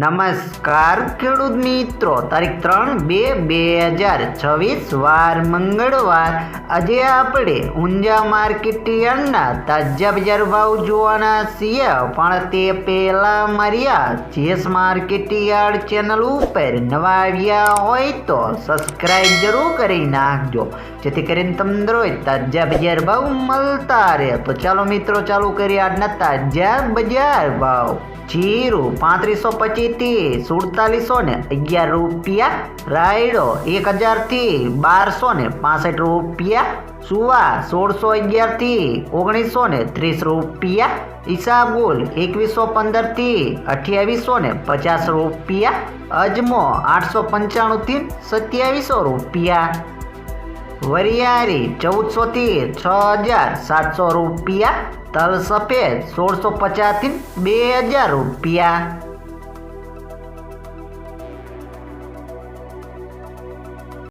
નમસ્કાર, ખેડૂત મિત્રો. તારીખ ત્રણ બે બે હજાર છવ્વીસ, વાર મંગળવાર. આજે આપણે ઊંઝા માર્કેટ યાર્ડના તાજા બજાર ભાવ જોવાના છીએ. પણ તે પહેલાં માર્યા આ જીએસ માર્કેટ યાર્ડ ચેનલ ઉપર નવા આવ્યા હોય તો સબસ્ક્રાઈબ જરૂર કરી નાખજો. જેથી કરીને તમને રોજ તાજા બજાર ભાવ મળતા રહે. તો ચાલો મિત્રો, ચાલુ કરીએ આજના તાજા બજાર ભાવ. જીરું પાંત્રીસો પચીસથી સુડતાલીસો ને અગિયાર રૂપિયા. રાયડો એક હજારથી બારસો ને પાસઠ રૂપિયા. સુવા સોળસો અગિયારથી ઓગણીસો ને ત્રીસ રૂપિયા. ઈસાબુલ એકવીસો પંદરથી અઠ્યાવીસો ને પચાસ રૂપિયા. અજમો આઠસો પંચાણુંથી સત્યાવીસો રૂપિયા. વરિયાળી તેર છ હજાર સાતસો રૂપિયા તલ સફેદ સોળસો પચાસથી બે હજાર રૂપિયા.